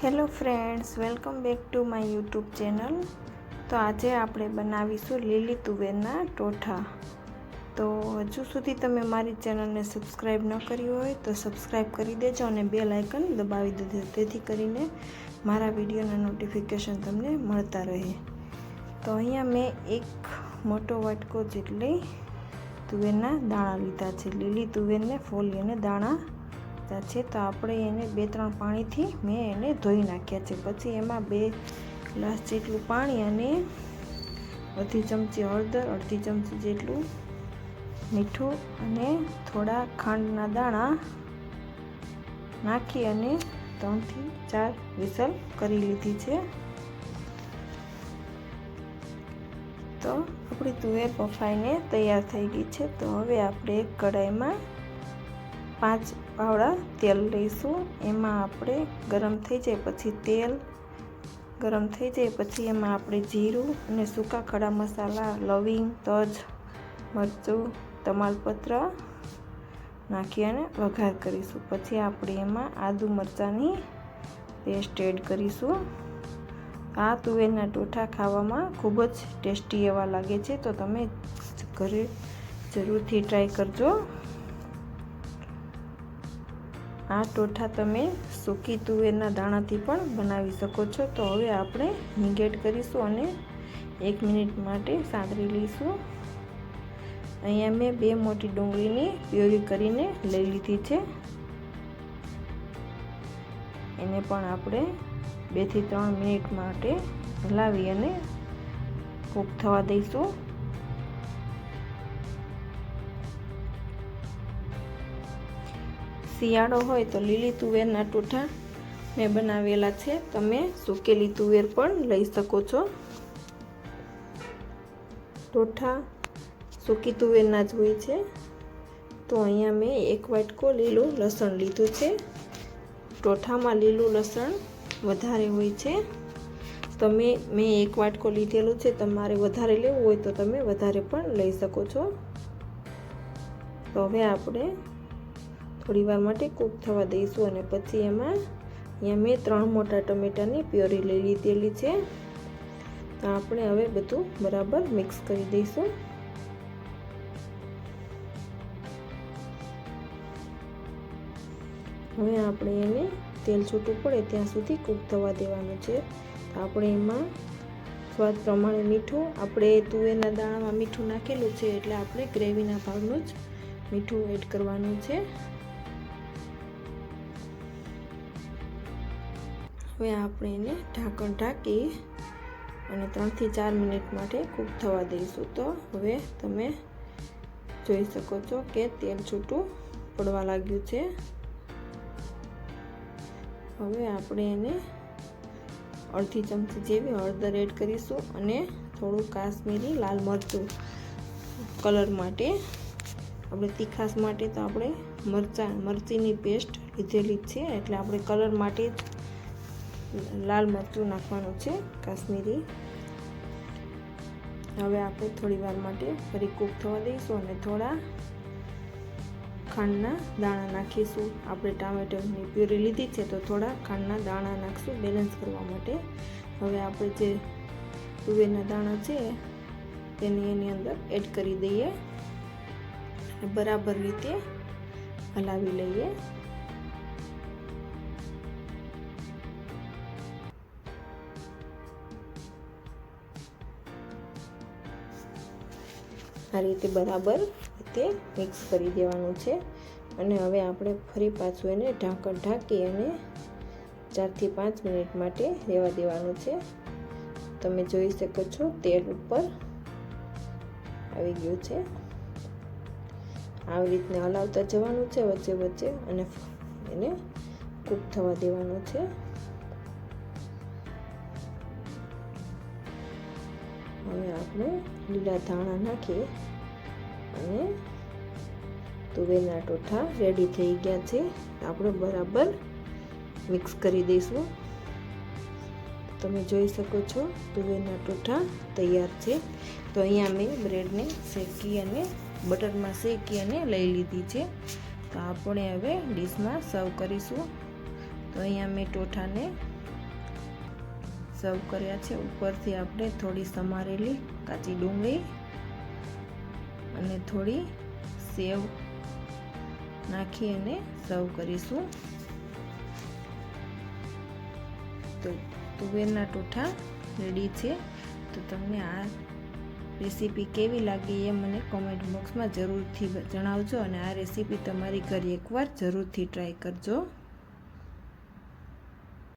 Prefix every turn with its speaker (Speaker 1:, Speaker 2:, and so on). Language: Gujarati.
Speaker 1: Hello friends, welcome back to my YouTube channel. તો આજે આપણે બનાવીશું લીલી તુવેરના ટોઠા. તો હજુ સુધી તમે મારી ચેનલને સબસ્ક્રાઈબ ન કરી હોય તો સબસ્ક્રાઈબ કરી દેજો અને બે લાઇકન દબાવી દેજો તેથી કરીને મારા વિડીયોના નોટિફિકેશન તમને મળતા રહે. તો અહીંયા મેં એક મોટો વાટકો જેટલી તુવેરના દાણા લીધા છે. લીલી તુવેરને ફોલી અને દાણા લીધા છે, તો આપણે એને બે ત્રણ પાણીથી મેં એને ધોઈ નાખ્યા છે. પછી એમાં બે ગ્લાસ જેટલું પાણી અને અડધી ચમચી હળદર, અડધી ચમચી જેટલું મીઠું અને થોડા ખાંડના દાણા નાખી અને ત્રણથી ચાર વિસલ કરી લીધી છે. તો આપણી તુવેર બફાઈને તૈયાર થઈ ગઈ છે. તો હવે આપણે એક કઢાઈમાં પાંચ પાવડા તેલ લઈશું. એમાં આપણે ગરમ થઈ જાય પછી તેલ, ગરમ થઈ જાય પછી એમાં આપણે જીરું અને સૂકા ખડા મસાલા, લવિંગ, તજ, મરચું, તમાલપત્ર નાખી અને વઘાર કરીશું. પછી આપણે એમાં આદુ મરચાંની પેસ્ટ એડ કરીશું. આ તુવેરના ટોઠા ખાવામાં ખૂબ જ ટેસ્ટી એવા લાગે છે. તો તમે ઘરે જરૂરથી ટ્રાય કરજો. આ ટોઠા તમે સૂકી તુવેરના દાણાથી પણ બનાવી શકો છો. તો હવે આપણે હિંગેટ કરીશું અને એક મિનિટ માટે સાંતળી લઈશું. અહીંયા મેં બે મોટી ડુંગળીની પ્યોરી કરીને લઈ લીધી છે. એને પણ આપણે બેથી ત્રણ મિનિટ માટે હલાવી અને કૂક થવા દઈશું. શિયાળો હોય તો લીલી તુવેરના ટોઠા મેં બનાવેલા છે. તમે સૂકેલી તુવેર પણ લઈ શકો છો. ટોઠા સૂકી તુવેરના જ હોય છે. તો અહીંયા મેં એક વાટકો લીલું લસણ લીધું છે. ટોઠામાં લીલું લસણ વધારે હોય છે. તમે મેં એક વાટકો લીધેલું છે. તમારે વધારે લેવું હોય તો તમે વધારે પણ લઈ શકો છો. તો હવે આપણે થોડી વાર માટે કૂક થવા દઈશું અને પછી એમાં અહીંયા મેં ત્રણ મોટા ટમેટાની પ્યોરી લઈ લીધેલી છે. તો આપણે હવે બધું બરાબર મિક્સ કરી દઈશું. હવે આપણે એને તેલ છૂટું પડે ત્યાં સુધી કૂક થવા દેવાનું છે. આપણે એમાં સ્વાદ પ્રમાણે મીઠું, આપણે તુવેરના દાણામાં મીઠું નાખેલું છે એટલે આપણે ગ્રેવીના ભાગનું જ મીઠું એડ કરવાનું છે. હવે આપણે એને ઢાંકણ ઢાંકી અને ત્રણથી ચાર મિનિટ માટે કૂક થવા દઈશું. તો હવે તમે જોઈ શકો છો કે તેલ છૂટું પડવા લાગ્યું છે. હવે આપણે એને અડધી ચમચી જેવી હળદર એડ કરીશું અને થોડું કાશ્મીરી લાલ મરચું કલર માટે. આપણે તીખાસ માટે તો આપણે મરચાં, મરચીની પેસ્ટ લીધેલી છે, એટલે આપણે કલર માટે લાલ મરચું નાખવાનું છે, કાશ્મીરી. હવે આપણે થોડી વાર માટે ફરી કૂક થવા દઈશું અને થોડા ખાંડના દાણા નાખીશું. આપણે ટામેટાની પ્યુરી લીધી છે, તો થોડા ખાંડના દાણા નાખશું બેલેન્સ કરવા માટે. હવે આપણે જે તુવેરના દાણા છે, તેની એની અંદર એડ કરી દઈએ બરાબર રીતે હલાવી લઈએ. આ રીતે બરાબર રીતે મિક્સ કરી દેવાનું છે. અને હવે આપણે ફરી પાછું એને ઢાંકણ ઢાંકી અને ચારથી પાંચ મિનિટ માટે રહેવા દેવાનું છે. તમે જોઈ શકો છો તેલ ઉપર આવી ગયું છે. આવી રીતને હલાવતા જવાનું છે વચ્ચે વચ્ચે અને એને કૂક થવા દેવાનું છે. હવે આપણે લીલા ધાણા નાખીએ અને તુવેરના ટોઠા રેડી થઈ ગયા છે. આપણે બરાબર મિક્સ કરી દઈશું. તમે જોઈ શકો છો, તુવેરના ટોઠા તૈયાર છે. તો અહીંયા મેં બ્રેડને શેકી અને બટરમાં શેકી અને લઈ લીધી છે. તો આપણે હવે ડીશમાં સર્વ કરીશું. તો અહીંયા મેં ટોઠાને સર્વ કર્યા છે. ઉપરથી આપણે થોડી સમારેલી કાચી ડુંગળી અને થોડી સેવ નાખી અને સર્વ કરીશું. તો તુવેરના ટોઠા રેડી છે. તો તમને આ રેસીપી કેવી લાગી એ મને કોમેન્ટ બોક્સમાં જરૂરથી જણાવજો અને આ રેસીપી તમારી ઘરે એકવાર જરૂરથી ટ્રાય કરજો.